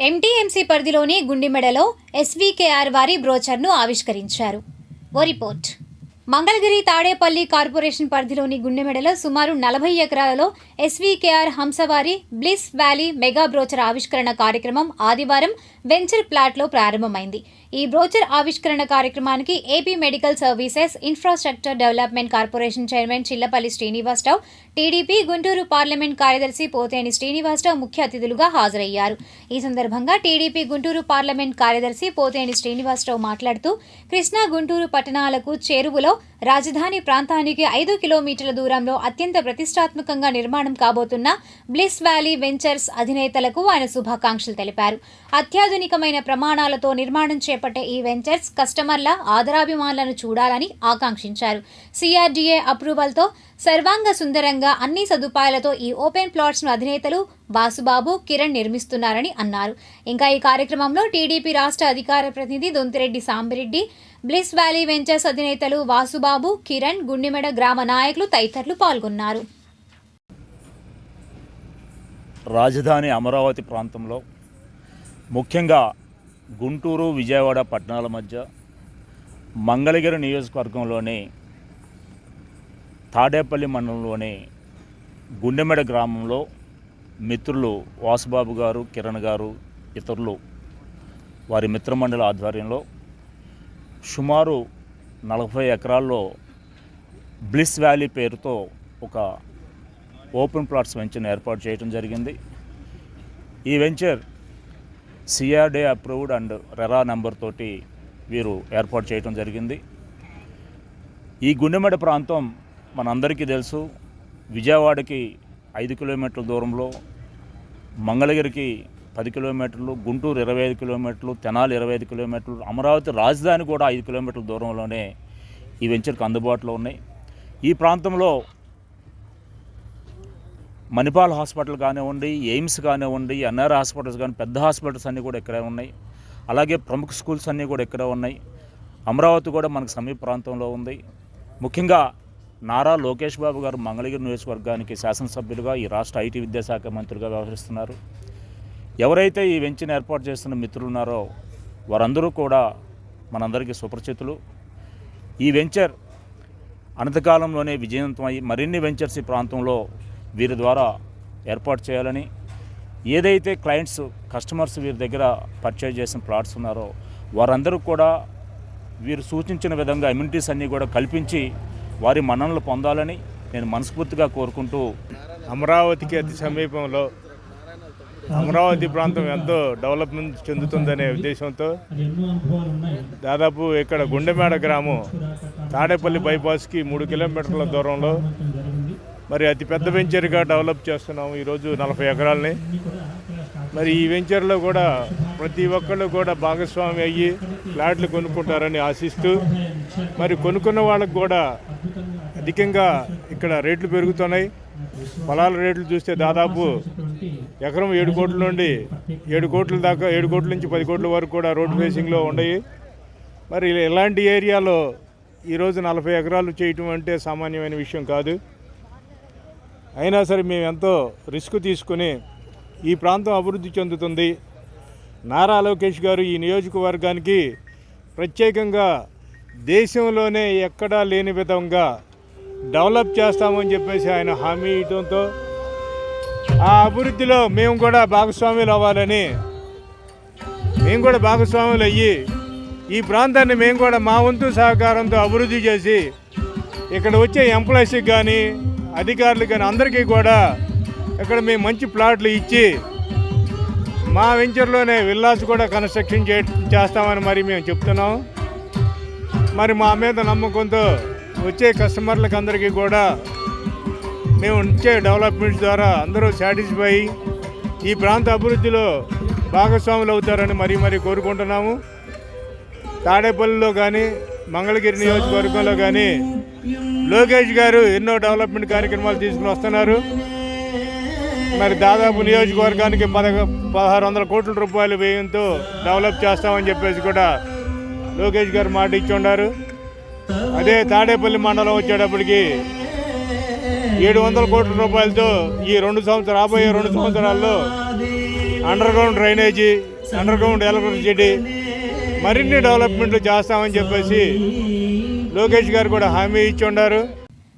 MTMC పరిధిలోని గుండిమెడలో ఎస్వీకేఆర్ వారి బ్రోచర్ను ఆవిష్కరించారు. ఓ రిపోర్ట్. మంగళగిరి తాడేపల్లి కార్పొరేషన్ పరిధిలోని గుండెమెడలో సుమారు నలభై ఎకరాలలో SVKR Hamsavari bliss valley mega brochure ఆవిష్కరణ కార్యక్రమం ఆదివారం వెంచర్ ప్లాట్లో ప్రారంభమైంది. ఈ బ్రోచర్ ఆవిష్కరణ కార్యక్రమానికి AP medical services infrastructure development corporation chairman Chillapalli Srinivasarao TDP Guntur parliament కార్యదర్శి పోతేని శ్రీనివాసరావు ముఖ్య అతిథులుగా హాజరయ్యారు. ఈ సందర్భంగా టీడీపీ గుంటూరు పార్లమెంట్ కార్యదర్శి పోతేని శ్రీనివాసరావు మాట్లాడుతూ కృష్ణా గుంటూరు పట్టణాలకు చేరువలో రాజధాని ప్రాంతానికి ఐదు కిలోమీటర్ల దూరంలో అత్యంత ప్రతిష్టాత్మకంగా నిర్మాణం కాబోతున్న బ్లిస్ వ్యాలీ వెంచర్స్ అధినేతలకు ఆయన శుభాకాంక్షలు తెలిపారు. అత్యాధునికమైన ప్రమాణాలతో నిర్మాణం చేపట్టే ఈ వెంచర్స్ కస్టమర్ల ఆదరాభిమానులను చూడాలని ఆకాంక్షించారు. సిఆర్డీఏ అప్రూవల్తో సర్వాంగ సుందరంగా అన్ని సదుపాయాలతో ఈ ఓపెన్ ప్లాట్స్ను అధినేతలు బాసుబాబు కిరణ్ నిర్మిస్తున్నారని అన్నారు. ఇంకా ఈ కార్యక్రమంలో టీడీపీ రాష్ట్ర అధికార ప్రతినిధి Donthireddy Sambireddy bliss valley ventures అధినేతలు వాసుబాబు కిరణ్ గుండిమెడ గ్రామ నాయకులు తదితరులు పాల్గొన్నారు. రాజధాని అమరావతి ప్రాంతంలో ముఖ్యంగా గుంటూరు విజయవాడ పట్టణాల మధ్య మంగళగిరి నియోజకవర్గంలోని తాడేపల్లి మండలంలోని గుండెమెడ గ్రామంలో మిత్రులు వాసుబాబు గారు కిరణ్ గారు ఇతరులు వారి మిత్రమండలి ఆధ్వర్యంలో సుమారు నలభై ఎకరాల్లో బ్లిస్ వ్యాలీ పేరుతో ఒక ఓపెన్ ప్లాట్స్ వెంచర్ని ఏర్పాటు చేయడం జరిగింది. ఈ venture CRDA approved and RERA number తోటి వీరు ఏర్పాటు చేయడం జరిగింది. ఈ గుండెమడ ప్రాంతం మనందరికీ తెలుసు. విజయవాడకి ఐదు కిలోమీటర్ల దూరంలో మంగళగిరికి పది కిలోమీటర్లు గుంటూరు ఇరవై ఐదు కిలోమీటర్లు తెనాలి ఇరవై ఐదు కిలోమీటర్లు అమరావతి రాజధాని కూడా ఐదు కిలోమీటర్ల దూరంలోనే ఈ వెంచర్కి అందుబాటులో ఉన్నాయి. ఈ ప్రాంతంలో మణిపాల్ హాస్పిటల్ కానివ్వండి ఎయిమ్స్ కానివ్వండి ఎన్ఆర్ హాస్పిటల్స్ కానీ పెద్ద హాస్పిటల్స్ అన్నీ కూడా ఇక్కడే ఉన్నాయి. అలాగే ప్రముఖ స్కూల్స్ అన్నీ కూడా ఇక్కడే ఉన్నాయి. అమరావతి కూడా మనకు సమీప ప్రాంతంలో ఉంది. ముఖ్యంగా నారా లోకేష్ బాబు గారు మంగళగిరి నియోజకవర్గానికి శాసనసభ్యులుగా ఈ రాష్ట్ర ఐటీ విద్యాశాఖ మంత్రిగా వ్యవహరిస్తున్నారు. ఎవరైతే ఈ వెంచర్ని ఏర్పాటు చేస్తున్న మిత్రులు ఉన్నారో వారందరూ కూడా మనందరికీ సుపరిచితులు. ఈ వెంచర్ అనంతకాలంలోనే విజయవంతమై మరిన్ని వెంచర్స్ ఈ ప్రాంతంలో వీరి ద్వారా ఏర్పాటు చేయాలని ఏదైతే క్లయింట్స్ కస్టమర్స్ వీరి దగ్గర పర్చేజ్ చేసిన ప్లాట్స్ ఉన్నారో వారందరూ కూడా వీరు సూచించిన విధంగా ఇమ్యూనిటీస్ అన్నీ కూడా కల్పించి వారి మన్ననలు పొందాలని నేను మనస్ఫూర్తిగా కోరుకుంటూ అమరావతికి అతి సమీపంలో అమరావతి ప్రాంతం ఎంతో డెవలప్మెంట్ చెందుతుందనే ఉద్దేశంతో దాదాపు ఇక్కడ గుండెమేడ గ్రామం తాడేపల్లి బైపాస్కి మూడు కిలోమీటర్ల దూరంలో మరి అతి పెద్ద వెంచర్గా డెవలప్ చేస్తున్నాము ఈరోజు నలభై ఎకరాలని. మరి ఈ వెంచర్లో కూడా ప్రతి ఒక్కళ్ళు కూడా భాగస్వామి అయ్యి ఫ్లాట్లు కొనుక్కుంటారని ఆశిస్తూ మరి కొనుక్కున్న వాళ్ళకు కూడా అధికంగా ఇక్కడ రేట్లు పెరుగుతున్నాయి. పొలాల రేట్లు చూస్తే దాదాపు ఎకరం ఏడు కోట్ల నుండి ఏడు కోట్ల దాకా ఏడు కోట్ల నుంచి పది కోట్ల వరకు కూడా రోడ్డు ఫేసింగ్లో ఉన్నాయి. మరి ఇలాంటి ఏరియాలో ఈరోజు నలభై ఎకరాలు చేయటం అంటే సామాన్యమైన విషయం కాదు. అయినా సరే మేము ఎంతో రిస్క్ తీసుకుని ఈ ప్రాంతం అభివృద్ధి చెందుతుంది. నారా లోకేష్ గారు ఈ నియోజకవర్గానికి ప్రత్యేకంగా దేశంలోనే ఎక్కడా లేని విధంగా డెవలప్ చేస్తామని చెప్పేసి ఆయన హామీ ఇవ్వడంతో ఆ అభివృద్ధిలో మేము కూడా భాగస్వాములు అవ్వాలని మేము కూడా భాగస్వాములు అయ్యి ఈ ప్రాంతాన్ని మేము కూడా మా వంతు సహకారంతో అభివృద్ధి చేసి ఇక్కడ వచ్చే ఎంప్లాయీస్కి కానీ అధికారులు కానీ అందరికీ కూడా ఇక్కడ మేము మంచి ప్లాట్లు ఇచ్చి మా వెంచర్లోనే విల్లాస్ కూడా కన్స్ట్రక్షన్ చే చేస్తామని మరి మేము చెప్తున్నాం. మరి మా మీద నమ్మకంతో వచ్చే కస్టమర్లకు అందరికీ కూడా మేము ఇచ్చే డెవలప్మెంట్ ద్వారా అందరూ సాటిస్ఫై అయ్యి ఈ ప్రాంత అభివృద్ధిలో భాగస్వాములు అవుతారని మరీ మరీ కోరుకుంటున్నాము. తాడేపల్లిలో కానీ మంగళగిరి నియోజకవర్గంలో కానీ లోకేష్ గారు ఎన్నో డెవలప్మెంట్ కార్యక్రమాలు తీసుకుని వస్తున్నారు. మరి దాదాపు నియోజకవర్గానికి పద పదహారు వందల కోట్ల రూపాయలు వ్యయంతో డెవలప్ చేస్తామని చెప్పేసి కూడా లోకేష్ గారు మాట ఇచ్చి ఉన్నారు అదే తాడేపల్లి మండలం వచ్చేటప్పటికి ఏడు వందల కోట్ల రూపాయలతో ఈ రెండు సంవత్సరాలు రాబోయే రెండు సంవత్సరాల్లో under ground drainage under ground electricity మరిన్ని డెవలప్మెంట్లు చేస్తామని చెప్పేసి లోకేష్ గారు కూడా హామీ ఇచ్చి ఉన్నారు